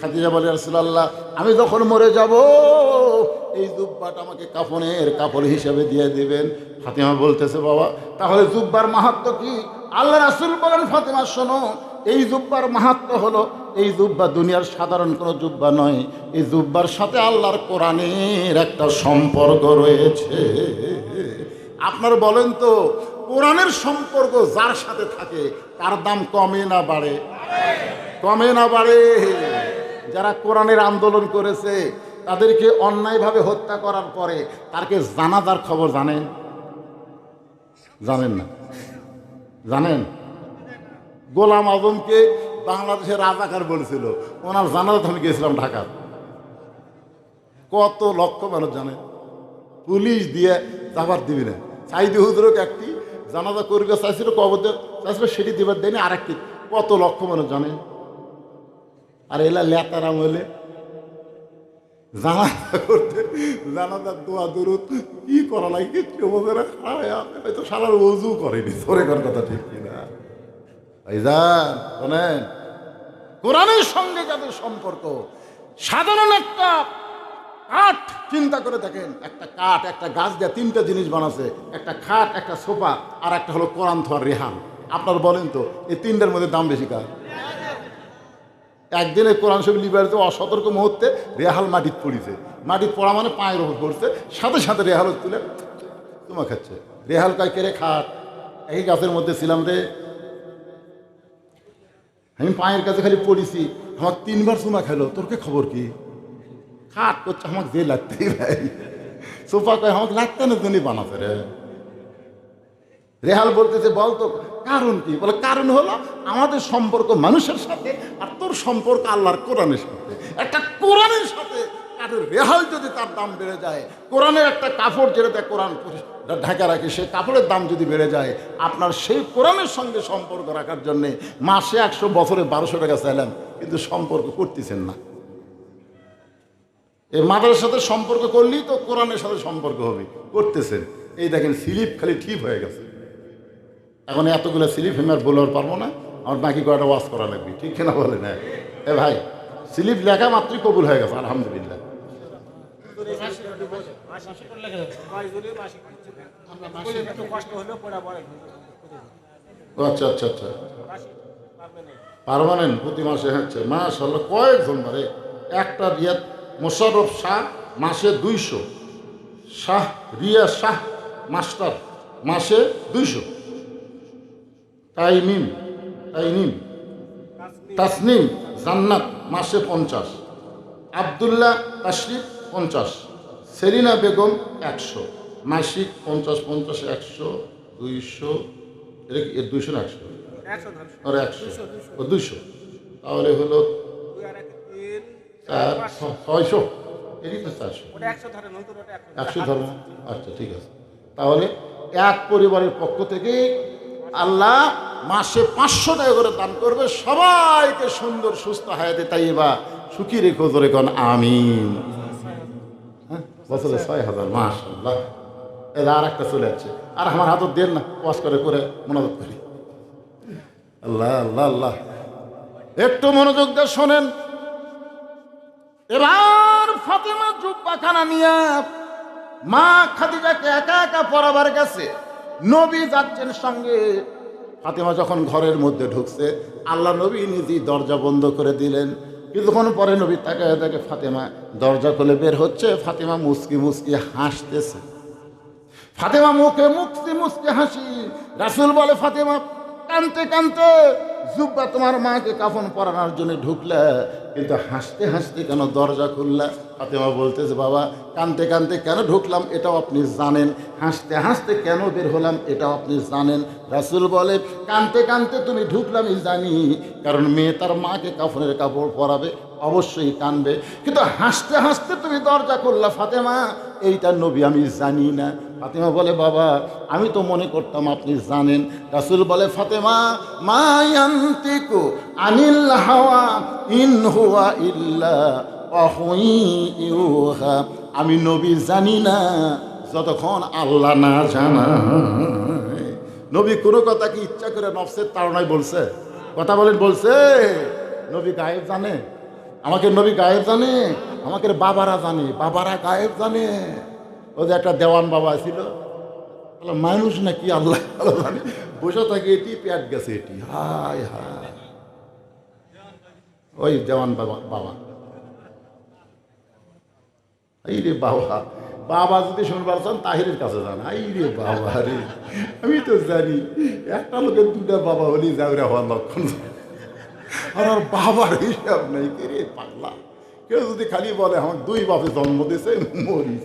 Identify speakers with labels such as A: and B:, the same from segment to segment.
A: খাদিজা বলে রসুল্লাহ আমি যখন মরে যাব, এই জুব্বাটা আমাকে কাফনের কাপড় হিসেবে দিয়ে দিবেন। ফাতিমা বলতেছে, বাবা, তাহলে জুব্বার মাহাত্ম কি? আল্লাহ রাসুল বলেন, ফাতিমা, শোনো, এই জুব্বার মাহাত্ম হলো, এই জুব্বা দুনিয়ার সাধারণ কোনো জুব্বা নয়, এই জুব্বার সাথে আল্লাহর কোরআনের একটা সম্পর্ক রয়েছে। আপনার বলেন তো, কোরআনের সম্পর্ক যার সাথে থাকে, তার দাম কমে না বাড়ে? কমে না বাড়ে। যারা কোরআনের আন্দোলন করেছে, তাদেরকে অন্যায়ভাবে হত্যা করার পরে তারকে জানাজার খবর জানেন? জানেন না। জানেন? গোলাম আজমকে বাংলাদেশের রাজাকার বলেছিল। ওনার জানাজাত আমি গেছিলাম ঢাকা কত লক্ষ মানুষ জানে। পুলিশ দিয়ে যাবার দিবি না। সাইদি হুজুরক একটি? জানাজা করবে, চাইছিল কবর চাইছিল সেটি দিবার দেয়নি, আরেকটি। কত লক্ষ মানুষ জানে? আর এলা লেতারাম হলে জানাজা করতে, জানাজার দোয়া দূরত কি করা লাগে? কিচ্ছু বোঝে না খায় হয়তো সারার ওজু করেনি। সরে করার কথা ঠিক কিনা? ভাইজান, শোনেন। কোরআনের সঙ্গে যাদের সম্পর্ক, সাধারণ একটা কাঠ চিন্তা করে দেখেন। একটা কাঠ, একটা গাছ দিয়ে তিনটা জিনিস বানাচ্ছে একটা খাট, একটা সোফা, আর একটা হলো কোরআন থোয়ার রেহান। আপনার বলেন তো, এই তিনটার মধ্যে দাম বেশি কার? একদিনে কোরআন শরীফ লিবারিতে অসতর্ক মুহূর্তে রেহাল মাটিত পড়িছে। মাটিত পড়া মানে পায়ের ওপর পড়ছে। সাথে সাথে রেহাল তুলে তোমা খাচ্ছে। রেহাল কয় কেড়ে খাট? এই গাছের মধ্যে ছিলাম রে। আমি পায়ের কাছে খালি পড়িছি। আমার তিনবার চুমা খেলো তোর কে খবর কি? খাট করছে, আমাকে যে লাগতেই ভাই সোফা কয়, আমাকে লাগতে না তুমি বানাতে রে। রেহাল বলতেছে, বল তো, কারণ কি? বলে, কারণ হলো আমাদের সম্পর্ক মানুষের সাথে আর তোর সম্পর্ক আল্লাহর কোরআনের সাথে। একটা কোরআনের সাথে কাঠের রেহাল যদি তার দাম বেড়ে যায়, কোরআনের একটা কাপড় যেটা কোরআন ঢাকা রাখে, সেই কাপড়ের দাম যদি বেড়ে যায়, আপনার সেই কোরআনের সঙ্গে সম্পর্ক রাখার জন্যে মাসে একশো, বছরে বারোশো টাকা চাইলাম, কিন্তু সম্পর্ক করতেছেন না। এই মাদারের সাথে সম্পর্ক করলেই তো কোরআনের সাথে সম্পর্ক হবে, করতেছেন। এই দেখেন, স্লিপ খালি ঠিক হয়ে গেছে। এখন এতগুলো স্লিপ আমি আর বলে আর পারব না, আমার বাকি কয়টা ওয়াশ করা লাগবে? ঠিক কিনা বলে না? এ ভাই স্লিপ লেখা মাত্রই কবুল হয়ে গেছে, আলহামদুলিল্লাহ। আচ্ছা আচ্ছা আচ্ছা। পারমানেন্ট প্রতি মাসে হচ্ছে মাসাল্লাহ কয়েকজন মারে একটা রিয়াদ মোশারফ শাহ, মাসে দুইশো। শাহ রিয়া শাহ, মাস্টার, মাসে দুইশো। তাইমিম তাইনিম তাসনিম জান্নাত মাসে পঞ্চাশ। আবদুল্লাহ তাশরিফ পঞ্চাশ। সেলিনা বেগম একশো। মাসিক পঞ্চাশ পঞ্চাশ একশো দুইশো। কি দুইশো না একশো? আর একশো। ও দুইশো। তাহলে হলো চার ছয়শো। এরই তো চারশো। একশো ধর্ম আচ্ছা ঠিক আছে। তাহলে এক পরিবারের পক্ষ থেকে আল্লাহ মাসে পাঁচশো টাকা করে দান করবে। সবাইকে সুন্দর, সুস্থ হায়াতে তাই বা সুখী রেখো ধরে কন আমিন। হ্যাঁ? বছরে ছয় হাজার মাস এরা আর একটা চলে যাচ্ছে আর আমার হাতত দেন না, ওয়াশ করে করে মনোযোগ করি। আল্লাহ আল্লাহ আল্লাহ। একটু মনোযোগ দিয়ে শোনেন। এবার ফাতেমা জুব্বাখানা নিয়ে মা খাদিজাকে একা একা পড়াবার গেছে। নবী যাচ্ছেন সঙ্গে। ফাতেমা যখন ঘরের মধ্যে ঢুকছে, আল্লাহ নবী নিজেই দরজা বন্ধ করে দিলেন। কিছুক্ষণ পরে নবী তাকে তাকে ফাতেমা দরজা খুলে বের হচ্ছে। ফাতেমা মুসকি মুসকি হাসতেছে। ফাতেমা মুখে মুক্তি মুসকি হাসি। রাসুল বলে, ফাতেমা, কানতে কানতে। জুব্বা তোমার মাকে কাফন পরানোর জন্য ঢুকলে, কিন্তু হাসতে হাসতে কেন দরজা খুললা? ফাতেমা বলতেছে, বাবা, কানতে কানতে কেন ঢুকলাম? এটাও আপনি জানেন। হাসতে হাসতে কেন বের হলাম? এটাও আপনি জানেন। রাসুল বলে, কানতে কানতে তুমি ঢুকলামই জানি, কারণ মেয়ে তার মাকে কাফনের কাপড় পরাবে, অবশ্যই কানবে। কিন্তু হাসতে হাসতে তুমি দরজা করলা ফাতেমা, এইটা নবী আমি জানি না। ফাতেমা বলে, বাবা, আমি তো মনে করতাম আপনি জানেন। রাসুল বলে, ফাতেমা মায়ান্তিকু আনিল হাওয়া ইন হুয়া ইল্লা আমি নবী জানি না, যতক্ষণ আল্লাহ না জানা নবী কোনো কথা কি ইচ্ছা করে নফসের তাড়নায় বলছে? কথা বলেন, বলছে, নবী গায়েব জানে। আমাকে নবী গায়েব জানে, আমাকে বাবারা জানে, বাবারা গায়েব জানে। ও যে একটা দেওয়ান বাবা ছিল। মানুষ নাকি আল্লাহ জানে? বসে থাকে এটি, পেট গেছে এটি। হায় হায়। ওই দেওয়ান বাবা বাবা। এই রে বাবা বাবা যদি শুনবার চান তাহিরের কাছে যান। এই রে বাবা রে, আমি তো জানি, একটা লোকের দুটা বাবা হলেই যাওয়া হওয়ার লক্ষণ। আর বাবার হিসাব নেই। কে রে পাগলা? কেউ যদি খালি বলে, আমার দুই বাপে জন্ম দিয়েছে মরিস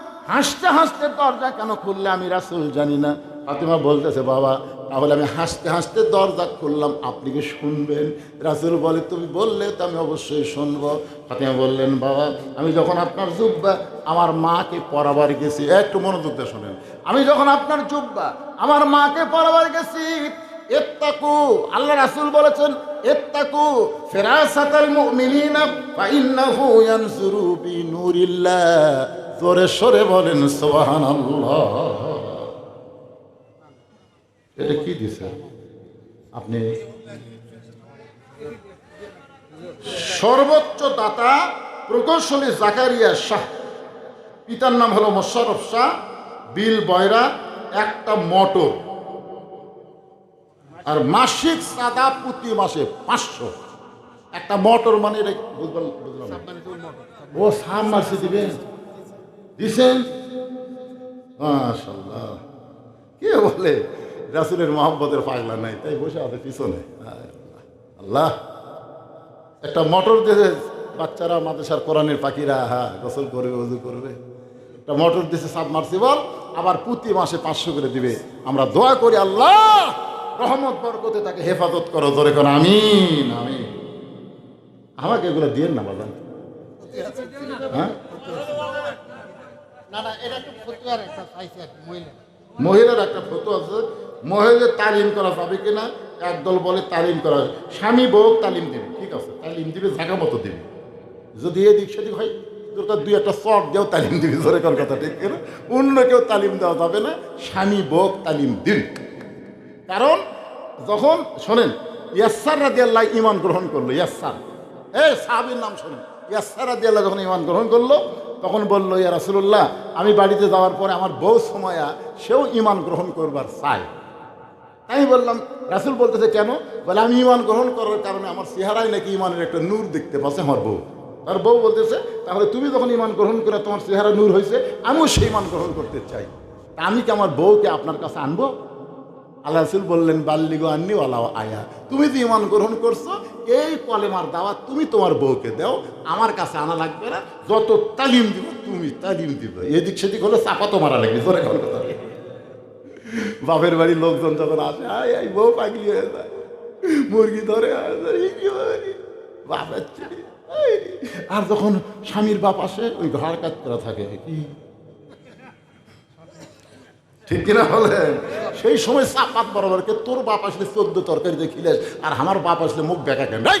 A: হাসতে হাসতে দরজা কেন খুললে আমি রাসুল জানি না। ফাতেমা বলতেছে, বাবা, তাহলে আমি হাসতে হাসতে দরজা খুললাম, আপনি কি শুনবেন? রাসুল বলে, তুমি বললে তো আমি অবশ্যই শুনব। ফাতেমা বললেন, বাবা, আমি যখন আপনার জুব্বা আমার মাকে পড়াবার গেছি, একটু মনোযোগ দিয়ে শোনেন। আমি যখন আপনার জুব্বা আমার মাকে পড়াবার গেছি, এত্তাকু, আল্লাহ রাসূল বলেছেন, এত্তাকু ফিরাসাতাল মুমিনিনা ফা ইন্নাহু ইয়ানজুরু বিনুরিল্লাহ। জোরে সরে বলেন সুবহানাল্লাহ। এটা কি দিছে? আপনি সর্বোচ্চ দাতা প্রকৌশলী জাকারিয়া শাহ। পিতার নাম হলো মোশারফ শাহ বিল বয়রা একটা মটর। আর মাসিক সাদা প্রতি মাসে পাঁচশো। একটা মোটর মানে এটা বুঝলাম বুঝলাম ও সাম মাসে দিবেন দিছেন? মাশাল্লাহ কে বলে? রাসুলের মহব্বতের পাগলা নাই, তাই বসে আছে পিছনে। আল্লাহ। একটা মোটর দিয়ে বাচ্চারা মাদ্রাসার কোরআনের পাখিরা হ্যাঁ গোসল করবে, উজু করবে। একটা মোটর দিছে সাবমার্সিবল, আবার প্রতি মাসে পাঁচশো করে দিবে। আমরা দোয়া করি আল্লাহ, রহমত, বরকতে তাকে হেফাজত করো ধরে করো আমিন আমিন। আমাকে এগুলো দিয়ে না বাবা হ্যাঁ
B: না না এটা একটু ফতুয়ার একটা চাইছে আর কি, মহিলা
A: মহিলার। একটা ফটো আছে। মহিলাদের তালিম করা যাবে কিনা, একদল বলে তালিম করা স্বামী বউ তালিম দেবে, ঠিক আছে, তালিম দিবে, জায়গা মতো দেবে। যদি এদিক সেদিক হয় দরকার দুই একটা শর্ট দিয়েও তালিম দিবি, ধরে কোন কথা, ঠিক কিনা? অন্য কেউ তালিম দেওয়া যাবে না, স্বামী বউ তালিম দিন কারণ, যখন, শোনেন, ইয়াসার রাজি আল্লাহ ইমান গ্রহণ করল, ইয়াসার। এ সাহাবির নাম শোনেন, ইয়াসার রাজি আল্লাহ যখন ইমান গ্রহণ করল তখন বলল, ইয়া রাসুল্লাহ আমি বাড়িতে যাওয়ার পরে আমার বউ সময়া সেও ইমান গ্রহণ করবার চায়। আমি বললাম, রাসুল বলতেছে কেন? বলে, আমি ইমান গ্রহণ করার কারণে আমার চেহারায় নাকি ইমানের একটা নূর দেখতে পাচ্ছে আমার বউ। তার বউ বলতেছে, তাহলে তুমি যখন ইমান গ্রহণ করে তোমার চেহারা নূর হয়েছে আমিও সেই ইমান গ্রহণ করতে চাই। আমি কি আমার বউকে আপনার কাছে আনব? আল্লাহ রসুল বললেন, বাল্লিগো আননি ওলা আয়া। তুমি যে ইমান গ্রহণ করছ, এই কলেমার দাওয়াত তুমি তোমার বউকে দাও, আমার কাছে আনা লাগবে না। যত তালিম দিব, তুমি তালিম দিবে। এদিক সেদিক হলে চাপা মারা লাগবে, জোরে কথা বাপের বাড়ির লোকজন যখন আসে, আয় আয়, বউ পাগলি হয়ে যায়। মুরগি ধরে এই এই। আর যখন স্বামীর বাপ আসে, ওই ঘর কাজ করা থাকে, কি? ঠিক কিনা বলেন? সেই সময় চাপাত বরাবরকে তোর বাপ আসলে চোদ্দ তরকারি দিয়ে খিলেস আর আমার বাপ আসলে মুখ বেঁকা কেন? নাই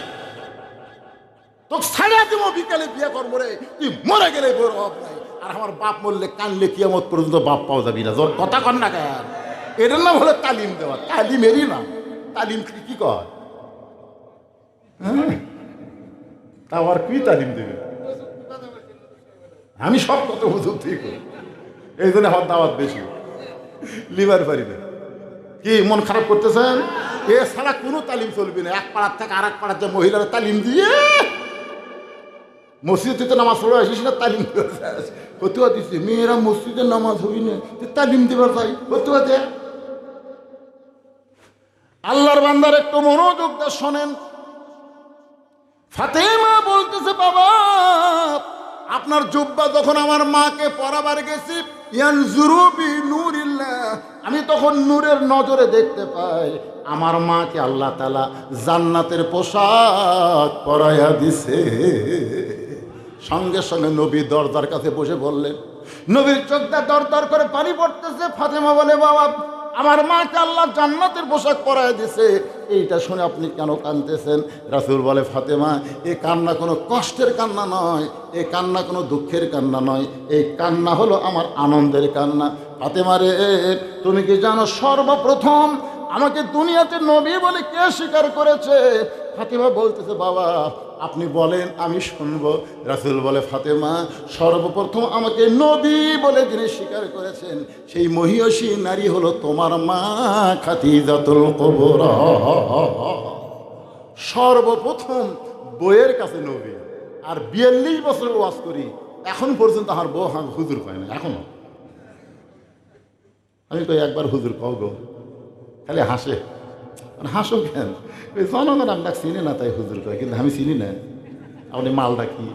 A: তোকে ছাড়িয়ে দেবো, বিকালে বিয়ে করব রে। তুই মরে গেলে বড় অভাব নাই আর আমার বাপ মরলে কানলে কিয়ামত পর্যন্ত বাপ পাওয়া যাবি না। তোর কথা কর না কেন? এটার নাম হলো তালিম দেওয়া। তালিমেরই নাম। তালিম কি কি কর হ্যাঁ? তাও আর কি তালিম দেবে? আমি সব কথা বুঝুক ঠিক এই জন্য আমার দাওয়াত বেশি। লিভার না কি মন খারাপ করতেছেন? এ ছাড়া কোনো তালিম চলবে না। এক পাড়ার থেকে আর এক পাড়ার যে মহিলারা তালিম দিয়ে মসজিদে তো নামাজ পড়ে আসিস না, তালিম ফতুয়া দিচ্ছে মেয়েরা মসজিদে নামাজ হবি না। তালিম দিবার তাই ফতুয়া দে। আল্লাহর বান্দার একটু মনোযোগ শোনেন। ফাতেমা বলতেছে, বাবা আপনার জুব্বা যখন আমার মাকে পরাবার গেছি আমি তখন নূরের নজরে দেখতে পাই, আমার মাকে আল্লাহ তালা জান্নাতের পোশাক পরাইয়া দিছে। সঙ্গে সঙ্গে নবী দরদার কাছে বসে বললেন, নবীর চোখটা দর দর করে পানি পড়তেছে, ফাতেমা বলে, বাবা আমার মাকে আল্লাহ জান্নাতের পোশাক পরায় দিছে। এইটা শুনে আপনি কেন কাঁদতেছেন? রাসুল বলে, ফাতেমা, এ কান্না কোনো কষ্টের কান্না নয়, এ কান্না কোনো দুঃখের কান্না নয়, এই কান্না হলো আমার আনন্দের কান্না। ফাতেমা রে, তুমি কি জানো সর্বপ্রথম আমাকে দুনিয়াতে নবী বলে কে স্বীকার করেছে? ফাতেমা বলতেছে, বাবা আপনি বলেন, আমি শুনব। রাসুল বলে, ফাতেমা, সর্বপ্রথম আমাকে নবী বলে যিনি স্বীকার করেছেন, সেই মহিয়সী নারী হলো তোমার মা খাতি খাতিজাতুল কবর। সর্বপ্রথম বইয়ের কাছে নবী। আর বিয়াল্লিশ বছর ওয়াজ করি, এখন পর্যন্ত আমার বউ হাঁ হুজুর পায় না এখনও। আমি তো একবার হুজুর পাও গো। খালি হাসে। হাসো কেন? ওই জনগণ আপনাকে চিনি না তাই হুজুর কয়, কিন্তু আমি চিনি না। আপনি মালটা কি?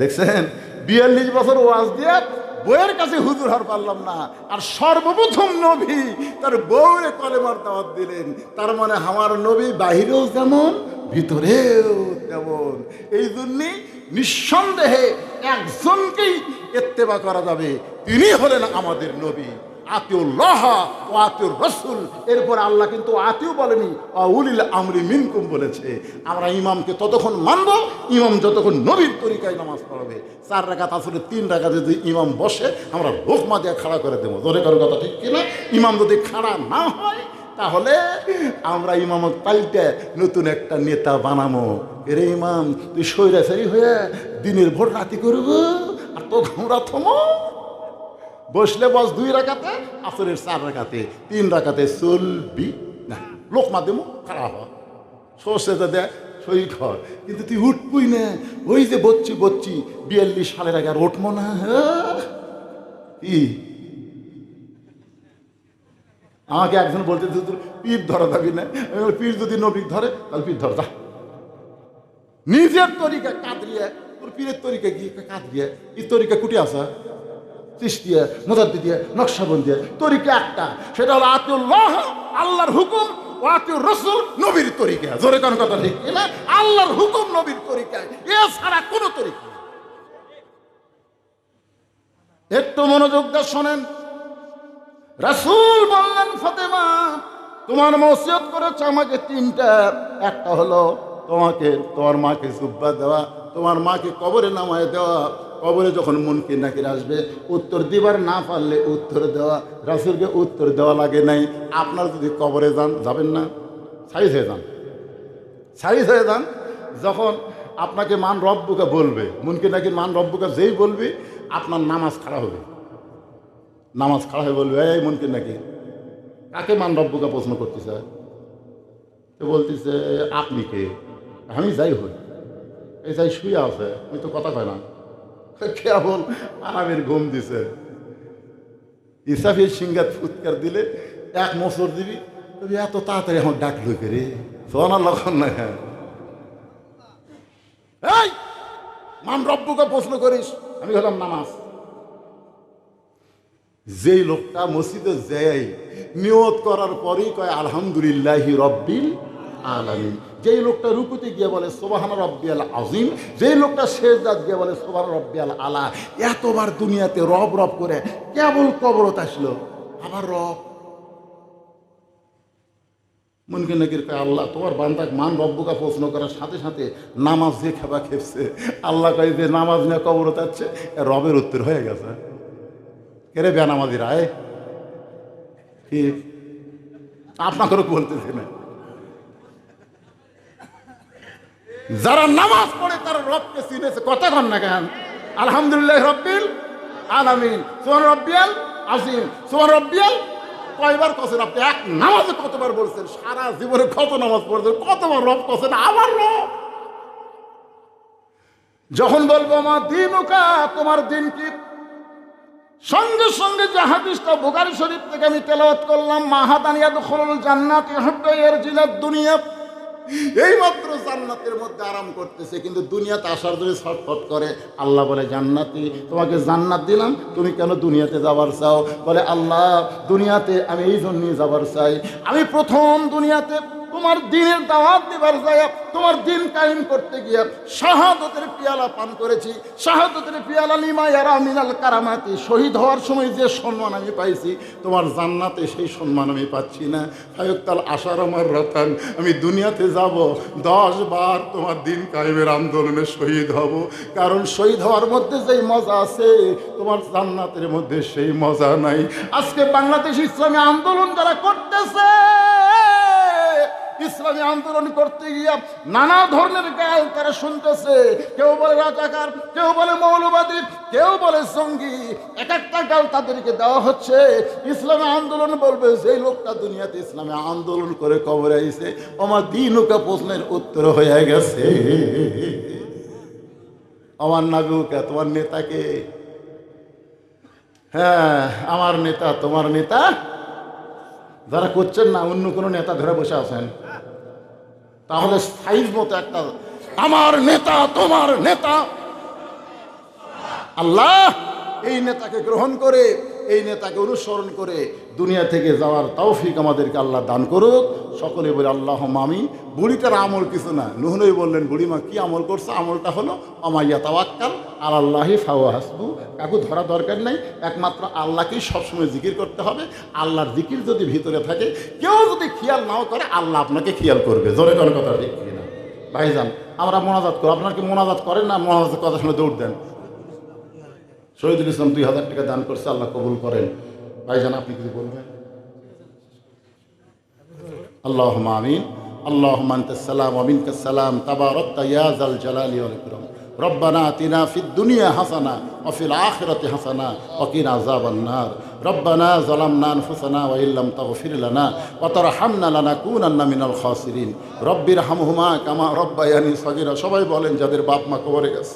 A: দেখছেন? বিয়াল্লিশ বছর ওয়াজ দিয়ে বইয়ের কাছে হুজুর হার পারলাম না। আর সর্বপ্রথম নবী তার বউরে কলেমার দাওয়াত দিলেন। তার মানে আমার নবী বাহিরেও যেমন, ভিতরেও তেমন। এই জন্যে নিঃসন্দেহে একজনকেই এত্তেবা করা যাবে। তিনি হলেন আমাদের নবী। আতিউল্লাহ ও আতিউর রসুল। এরপর আল্লাহ কিন্তু আতিউ বলেনি উলিল আমরি মিনকুম বলেছে। আমরা ইমামকে ততক্ষণ মানব, ইমাম যতক্ষণ নবীর তরিকায় নামাজ পড়াবে। চার রাখাত আসলে তিন রাখা যদি ইমাম বসে, আমরা লোকমা দিয়ে খাড়া করে দেবো। ধরে কারও কথা ঠিক কিনা? ইমাম যদি খাড়া না হয়, তাহলে আমরা ইমামক পাল্টে নতুন একটা নেতা বানামো এরে ইমাম, তুই সৈরাচারি হয়ে দিনের ভোর রাতি করব? আর তো আমরা থমো বসলে বস দুই রাখাতে আসরের চার রাখাতে তিন রাখাতে চলবি না। লোক মাধ্যমও খারাপ হয় সর্ষে তো দেয় খর কিন্তু তুই উঠবই না। ওই যে বচ্চি বচ্চি, বিয়াল্লিশ সালের আগে আর উঠবো না হ্যাঁ? আমাকে একজন বলতে পীর ধরা যাবি না। পীর যদি নবী ধরে, তাহলে পীর ধর নিজের তরিকা কাঁদরিয়া, তোর পীরের তরিকা কি? কাঁদরিয়া। এই তরিকা কুটি আসা চিস্তিয়া মোদাদ্দি দিয়ে তরিকা একটা, সেটা হলো আতিউল্লাহ, আল্লাহর হুকুম নবীর আল্লাহর হুকুম, নবীর একটু মনোযোগ শোনেন। রাসূল বললেন, ফাতেমা, তোমার মসিয়ত করেছে আমাকে তিনটা। একটা হলো তোমাকে, তোমার মাকে জুব্বা দেওয়া, তোমার মাকে কবরে নামায় দেওয়া কবরে যখন মনকে নাকির আসবে, উত্তর দিবার না পারলে উত্তর দেওয়া, রাসুলকে উত্তর দেওয়া লাগে নাই। আপনার যদি কবরে যান, যাবেন না? সাইজ হয়ে যান। সাইজ হয়ে যান, যখন আপনাকে মান রব্বুকে বলবে মনকে নাকি মান রব্বুকে যেই বলবে, আপনার নামাজ খাড়া হবে। নামাজ খাড়া হয়ে বলবে, এই মনকে নাকি কাকে মান রব্বুকে প্রশ্ন করতেছে? তো বলতেছে, আপনি কে? আমি যাই হই। এই যাই শুয়ে আছে, আমি তো কথা কয় না। কেবল আরামের ঘুম দিছে। ইসাফি সিঙ্গাত ফুৎকার দিলে এক মোসর দিবি, তবে এত তাড়াতাড়ি আমার ডাক লইকে রে। সোনা লক্ষণ না হ্যাঁ এই, মান রব্বুকে প্রশ্ন করিস, আমি হলাম নামাজ। যেই লোকটা মসজিদে যায়, নিয়ত করার পরেই কয়, আলহামদুলিল্লাহ রব্বিল আলামিন। যেই লোকটা রুকুতে গিয়ে বলে, সোবাহান রব্বিয়াল আজিম যেই লোকটা শেষদাত গিয়ে বলে, সোবাহান রব্বিয়াল আলা এতবার দুনিয়াতে রব রব করে কেবল কবরত আসলো। আবার রব। মনকে নাকির কয়, আল্লাহ, তোমার বান্দাক মান রব্বুকা প্রশ্ন করার সাথে সাথে নামাজ যে খেবা খেপছে। আল্লাহ কয়, যে নামাজ নিয়ে কবরত আছে রবের উত্তর হয়ে গেছে। কেরে বেনামাজি রায় কি আপনাকেও বলতেছি না। যারা নামাজ পড়ে তারা রবকে চিনেছে। কথা কন না কেন? আলহামদুলিল্লাহ রব্বিল আলামিন। সোহান রব্বিয়াল আজিম সোহান রব্বিয়াল কয়বার কছেন আপনি এক নামাজে কতবার বলছেন? সারা জীবনে কত নামাজ পড়ছেন? কতবার রব কছেন আবার রব। যখন বলব আমার দিন ওকা তোমার দিন কি? সঙ্গে সঙ্গে যে বুখারী শরীফ থেকে আমি তেলাওয়াত করলাম মাহাদানিয়া দখলুল জান্নাতি হুব্বে ইয়ারজিলাদ দুনিয়া। এই মাত্র জান্নাতের মধ্যে আরাম করতেছে, কিন্তু দুনিয়াতে আসার জন্য ছটফট করে। আল্লাহ বলে, জান্নাতি, তোমাকে জান্নাত দিলাম, তুমি কেন দুনিয়াতে যাবার চাও? বলে, আল্লাহ, দুনিয়াতে আমি এই জন্যই যাবার চাই। আমি প্রথম দুনিয়াতে তোমার দিনের দাওয়াত দিবার যায় তোমার দিন কায়েম করতে গিয়ে শাহাদতের পিয়ালা পান করেছি। শাহাদতের পিয়ালা নিমায়ারা মিনাল কারামাতি। শহীদ হওয়ার সময় যে সম্মান আমি পাইছি, তোমার জান্নাতে সেই সম্মান আমি পাচ্ছি না। ফায়ুক্তাল আশার আমার রতান আমি দুনিয়াতে যাব, দশ বার তোমার দিন কায়েমের আন্দোলনে শহীদ হব। কারণ শহীদ হওয়ার মধ্যে যেই মজা আছে, তোমার জান্নাতের মধ্যে সেই মজা নাই। আজকে বাংলাদেশ ইসলামী আন্দোলন যারা করতেছে ইসলামী আন্দোলন করতে গিয়া নানা ধরনের গাল তারা শুনতেছে। কেউ বলে রাজাকার, কেউ বলে মৌলবাদী, কেউ বলে সঙ্গী এক একটা গাল তাদেরকে দেওয়া হচ্ছে। ইসলামী আন্দোলন বলবে সেই লোকটা দুনিয়াতে ইসলামী আন্দোলন করে কবরে আইছে, আমার দিন ওকা প্রশ্নের উত্তর হয়ে গেছে। আমার নাবিউকা, তোমার নেতাকে? হ্যাঁ আমার নেতা, তোমার নেতা? যারা করছেন না, অন্য কোনো নেতা ধরে বসে আছেন। তাহলে সাইজ মতো একটা, আমার নেতা, তোমার নেতা। আল্লাহ, এই নেতাকে গ্রহণ করে এই নেতাকে অনুসরণ করে দুনিয়া থেকে যাওয়ার তৌফিক আমাদেরকে আল্লাহ দান করুক। সকলে বলে আল্লাহ মামি বুড়িটার আমল কিছু না। নুহনই বললেন, বুড়িমা, কি আমল করছে? আমলটা হলো আমাইয়া তাওয়াক্কাল আর আল্লাহি ফাওয়া হাসবু। কাকু, ধরা দরকার নেই। একমাত্র আল্লাহকেই সবসময় জিকির করতে হবে। আল্লাহর জিকির যদি ভিতরে থাকে, কেউ যদি খেয়াল নাও করে, আল্লাহ আপনাকে খেয়াল করবে। জোরে জোরে কথা ঠিক কিনা? ভাইজান, আমরা মোনাজাত করো আপনার কি মোনাজাত করেন না? মোনাজাতের কথা শুনে দৌড় দেন। শহীদুল ইসলাম দুই হাজার টাকা দান করছে আল্লাহ কবুল করেন ভাইজান আপনি কিছু বলবেন আল্লাহ আমিন আল্লাহ সালাম আমিন সালাম তাবারক ইয়াজাল জালালি ওয়াল ইকরাম ربنا آتنا في الدنيا حسنة وفي الآخرة حسنة وقنا عذاب النار ربنا ظلمنا أنفسنا وإن لم تغفر لنا وترحمنا لنكونن من الخاسرين رب ارحمهما كما ربياني صغيرا সবাই বলেন যাদের বাপ মা কবরে গেছে